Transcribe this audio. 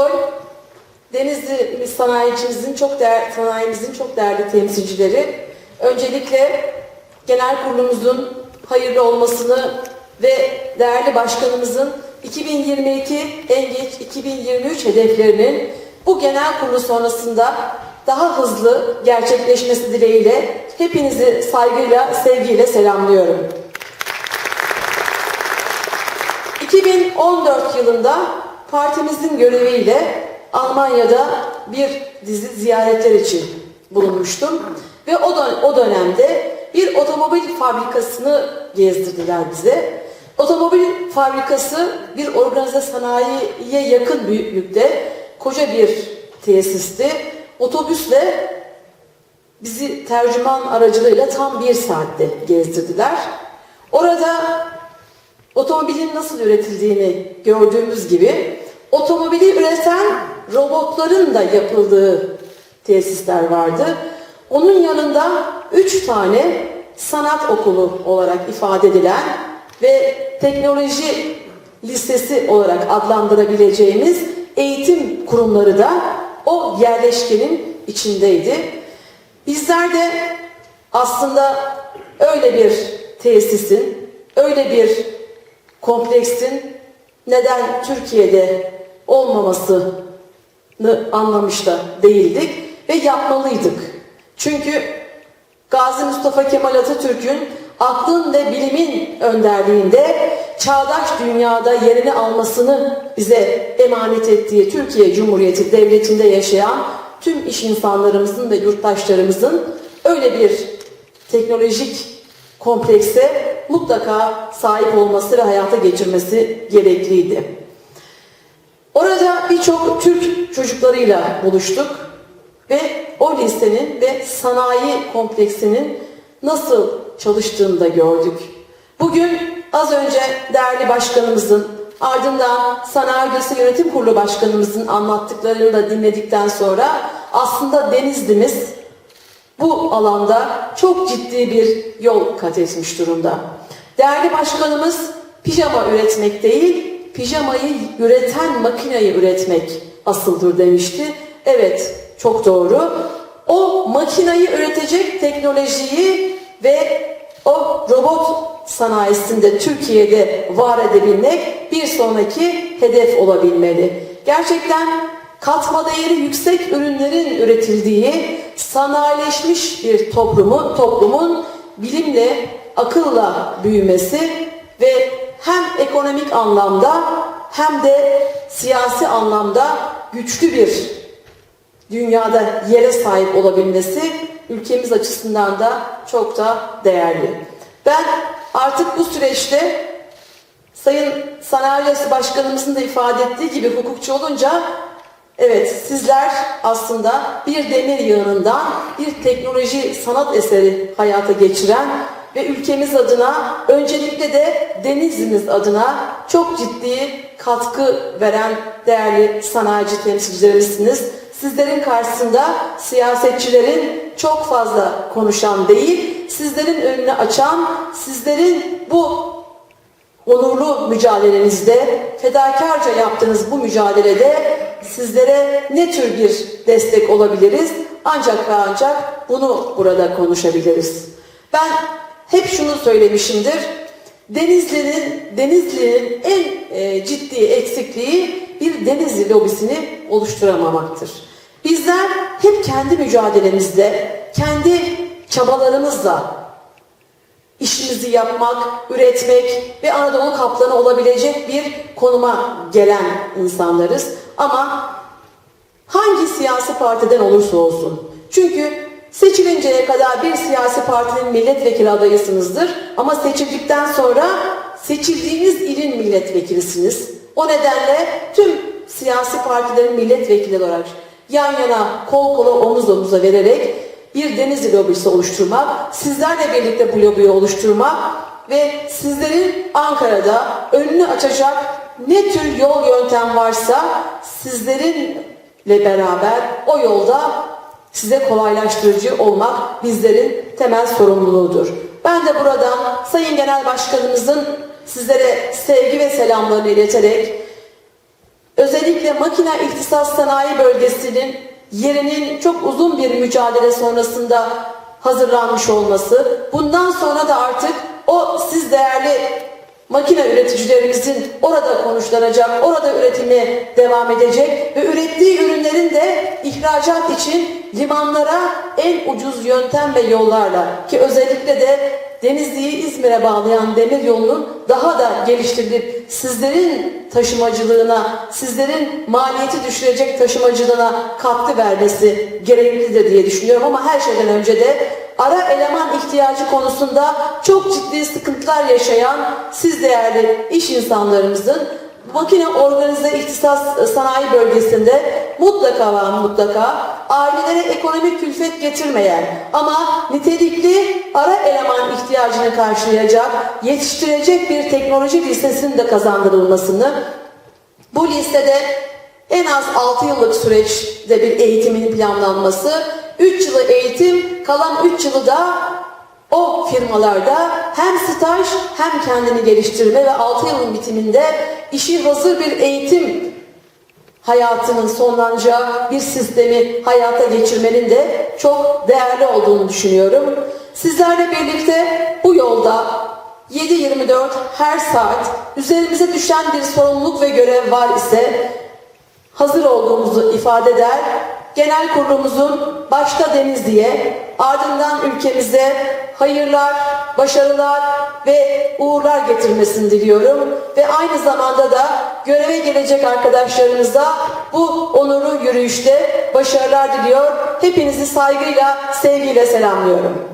Atasoy, Denizli sanayicimizin çok değer, sanayimizin çok değerli temsilcileri. Öncelikle genel kurulumuzun hayırlı olmasını ve değerli başkanımızın 2022 en geç 2023 hedeflerinin bu genel kurulu sonrasında daha hızlı gerçekleşmesi dileğiyle hepinizi saygıyla, sevgiyle selamlıyorum. 2014 yılında partimizin göreviyle Almanya'da bir dizi ziyaretler için bulunmuştum. Ve o, dön- o dönemde bir otomobil fabrikasını gezdirdiler bize. Otomobil fabrikası bir organize sanayiye yakın büyüklükte koca bir tesisti. Otobüsle bizi tercüman aracılığıyla tam bir saatte gezdirdiler. Orada otomobilin nasıl üretildiğini gördüğümüz gibi otomobili üreten robotların da yapıldığı tesisler vardı. Onun yanında üç tane sanat okulu olarak ifade edilen ve teknoloji lisesi olarak adlandırabileceğimiz eğitim kurumları da o yerleşkenin içindeydi. Bizler de aslında öyle bir tesisin, öyle bir kompleksin neden Türkiye'de olmamasını anlamış da değildik ve yapmalıydık. Çünkü Gazi Mustafa Kemal Atatürk'ün aklın ve bilimin önderliğinde çağdaş dünyada yerini almasını bize emanet ettiği Türkiye Cumhuriyeti Devleti'nde yaşayan tüm iş insanlarımızın ve yurttaşlarımızın öyle bir teknolojik komplekse mutlaka sahip olması ve hayata geçirmesi gerekliydi. Orada birçok Türk çocuklarıyla buluştuk ve o lisenin ve sanayi kompleksinin nasıl çalıştığını da gördük. Bugün az önce değerli başkanımızın ardından Sanayi Odası Yönetim Kurulu Başkanımızın anlattıklarını da dinledikten sonra aslında Denizli'miz bu alanda çok ciddi bir yol kat etmiş durumda. Değerli başkanımız pijama üretmek değil, pijamayı üreten makineyi üretmek asıldır demişti. Evet, çok doğru. O makinayı üretecek teknolojiyi ve o robot sanayisinde Türkiye'de var edebilmek bir sonraki hedef olabilmeli. Gerçekten katma değeri yüksek ürünlerin üretildiği sanayileşmiş bir toplumu, toplumun bilimle, akılla büyümesi ve hem ekonomik anlamda hem de siyasi anlamda güçlü bir dünyada yere sahip olabilmesi ülkemiz açısından da çok da değerli. Ben artık bu süreçte Sayın Sanayi Odası Başkanımızın da ifade ettiği gibi hukukçu olunca evet sizler aslında bir demir yığınından bir teknoloji sanat eseri hayata geçiren ve ülkemiz adına öncelikle de Denizli'miz adına çok ciddi katkı veren değerli sanayici temsilcilerimizsiniz. Sizlerin karşısında siyasetçilerin çok fazla konuşan değil, sizlerin önünü açan, sizlerin bu onurlu mücadelenizde, fedakarca yaptığınız bu mücadelede sizlere ne tür bir destek olabiliriz? Ancak ve ancak bunu burada konuşabiliriz. Ben hep şunu söylemişimdir. Denizli'nin Denizli'nin en e, ciddi eksikliği bir Denizli lobisini oluşturamamaktır. Bizler hep kendi mücadelemizde, kendi çabalarımızla işimizi yapmak, üretmek ve Anadolu kaplanı olabilecek bir konuma gelen insanlarız. Ama hangi siyasi partiden olursa olsun. Çünkü seçilinceye kadar bir siyasi partinin milletvekili adayısınızdır. Ama seçildikten sonra seçildiğiniz ilin milletvekilisiniz. O nedenle tüm siyasi partilerin milletvekili olarak yan yana, kol kola, omuz omuza vererek bir Denizli lobisi oluşturmak, sizlerle birlikte bu lobiyi oluşturmak ve sizlerin Ankara'da önünü açacak ne tür yol yöntem varsa sizlerinle beraber o yolda size kolaylaştırıcı olmak bizlerin temel sorumluluğudur. Ben de buradan Sayın Genel Başkanımızın sizlere sevgi ve selamlarını ileterek özellikle makine ihtisas sanayi bölgesinin yerinin çok uzun bir mücadele sonrasında hazırlanmış olması, bundan sonra da artık o siz değerli makine üreticilerimizin orada konuşlanacak, orada üretimi devam edecek ve ürettiği ürünlerin de ihracat için limanlara en ucuz yöntem ve yollarla ki özellikle de Denizli'yi İzmir'e bağlayan demir yolunun daha da geliştirilip sizlerin taşımacılığına, sizlerin maliyeti düşürecek taşımacılığına katkı vermesi gereklidir diye düşünüyorum. Ama her şeyden önce de ara eleman ihtiyacı konusunda çok ciddi sıkıntılar yaşayan siz değerli iş insanlarımızın makine organize ihtisas sanayi bölgesinde mutlaka ve mutlaka. Ailelere ekonomik külfet getirmeyen ama nitelikli ara eleman ihtiyacını karşılayacak, yetiştirecek bir teknoloji listesinin de kazandırılmasını bu listede en az 6 yıllık süreçte bir eğitimin planlanması, 3 yılı eğitim, kalan 3 yılı da o firmalarda hem staj hem kendini geliştirme ve 6 yılın bitiminde işi hazır bir eğitim hayatının sonlanacağı bir sistemi hayata geçirmenin de çok değerli olduğunu düşünüyorum. Sizlerle birlikte bu yolda 7-24 her saat üzerimize düşen bir sorumluluk ve görev var ise hazır olduğumuzu ifade eder. Genel kurulumuzun başta Denizli'ye, ardından ülkemize hayırlar, başarılar ve uğurlar getirmesini diliyorum. Ve aynı zamanda da göreve gelecek arkadaşlarımıza bu onurlu yürüyüşte başarılar diliyor. Hepinizi saygıyla, sevgiyle selamlıyorum.